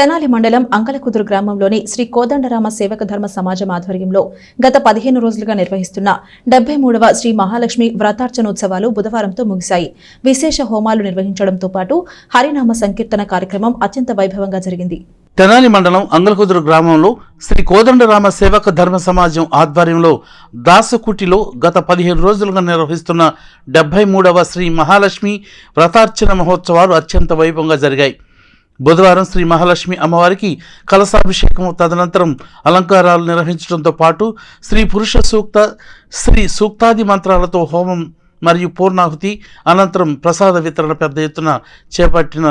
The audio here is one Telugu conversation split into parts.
తెనాలి మండలం అంకలకుదురు గ్రామంలోని శ్రీ కోదండరామ సేవక ధర్మ సమాజం ఆధ్వర్యంలో గత పదిహేను రోజులుగా నిర్వహిస్తున్న డెబ్బై మూడవ శ్రీ మహాలక్ష్మి వ్రతార్చనోత్సవాలు బుధవారంతో ముగిశాయి. విశేష హోమాలు నిర్వహించడంతో పాటు హరినామ సంకీర్తన కార్యక్రమం అత్యంత వైభవంగా జరిగింది. తెనాలి మండలం అంగలకుదురు గ్రామంలో శ్రీ కోదండరామ సేవక ధర్మ సమాజం ఆధ్వర్యంలో దాసకుటిలో గత పదిహేను రోజులుగా నిర్వహిస్తున్న డెబ్బై మూడవ శ్రీ మహాలక్ష్మి వ్రతార్చన మహోత్సవాలు అత్యంత వైభవంగా జరిగాయి. బుధవారం శ్రీ మహాలక్ష్మి అమ్మవారికి కలశాభిషేకం తదనంతరం అలంకారాలు నిర్వహించడంతో పాటు స్త్రీ పురుష సూక్త శ్రీ సూక్తాది మంత్రాలతో హోమం మరియు పూర్ణాహుతి అనంతరం ప్రసాద వితరణ పెద్ద ఎత్తున చేపట్టిన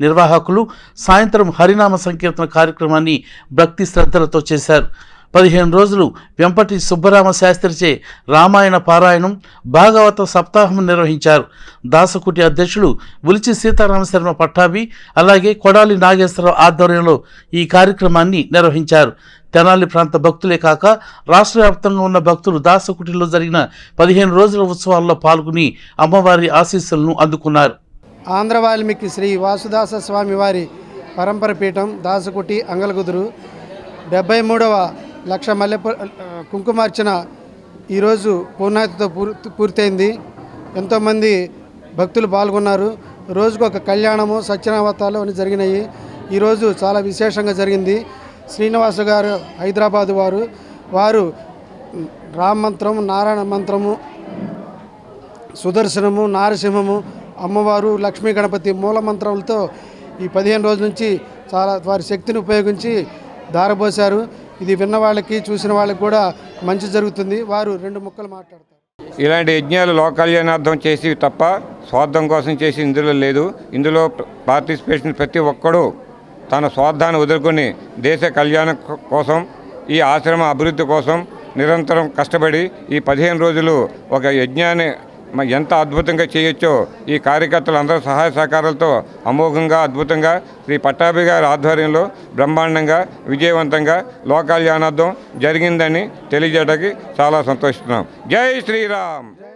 నిర్వాహకులు సాయంత్రం హరినామ సంకీర్తన కార్యక్రమాన్ని భక్తి శ్రద్ధలతో చేశారు. పదిహేను రోజులు వెంపటి సుబ్బరామ శాస్త్రిచే రామాయణ పారాయణం భాగవత సప్తాహం నిర్వహించారు. దాసకుటి అధ్యక్షులు ఉలిచి సీతారామశర్మ పట్టాభి అలాగే కొడాలి నాగేశ్వరరావు ఆధ్వర్యంలో ఈ కార్యక్రమాన్ని నిర్వహించారు. తెనాలి ప్రాంత భక్తులే కాక రాష్ట్ర వ్యాప్తంగా ఉన్న భక్తులు దాసకుటిలో జరిగిన పదిహేను రోజుల ఉత్సవాల్లో పాల్గొని అమ్మవారి ఆశీస్సులను అందుకున్నారు. ఆంధ్ర వాల్మీకి శ్రీ వాసుదాస స్వామివారి పరంపర పీఠం దాసకుటి అంగలగుదురు డెబ్బై మూడవ లక్ష మల్లె కుంకుమార్చన ఈరోజు పూర్ణాతితో పూర్తి పూర్తయింది. ఎంతోమంది భక్తులు పాల్గొన్నారు. రోజుకు ఒక కళ్యాణము సత్యనావతాలు అని జరిగినాయి. ఈరోజు చాలా విశేషంగా జరిగింది. శ్రీనివాస గారు హైదరాబాద్ వారు. వారు రామ మంత్రము నారాయణ మంత్రము సుదర్శనము నారసింహము అమ్మవారు లక్ష్మీ గణపతి మూల మంత్రాలతో ఈ పదిహేను రోజుల నుంచి చాలా వారి శక్తిని ఉపయోగించి దారబోశారు. ఇది విన్న వాళ్ళకి చూసిన వాళ్ళకి కూడా మంచి జరుగుతుంది. వారు రెండు ముక్కలు మాట్లాడతారు. ఇలాంటి యజ్ఞాలు లోకల్యాణార్థం చేసి తప్ప స్వార్థం కోసం చేసి ఇందులో లేదు. ఇందులో పార్టిసిపేషన్ ప్రతి ఒక్కడూ తన స్వార్థాన్ని వదులుకొని దేశ కళ్యాణం కోసం ఈ ఆశ్రమ అభివృద్ధి కోసం నిరంతరం కష్టపడి ఈ పదిహేను రోజులు ఒక యజ్ఞాన్ని ఎంత అద్భుతంగా చేయొచ్చో ఈ కార్యకర్తలు అందరూ సహాయ సహకారాలతో అమోఘంగా అద్భుతంగా శ్రీ పట్టాభి గారి ఆధ్వర్యంలో బ్రహ్మాండంగా విజయవంతంగా లోకల్యాణార్థం జరిగిందని తెలియజేయడానికి చాలా సంతోషిస్తున్నాం. జై శ్రీరామ్!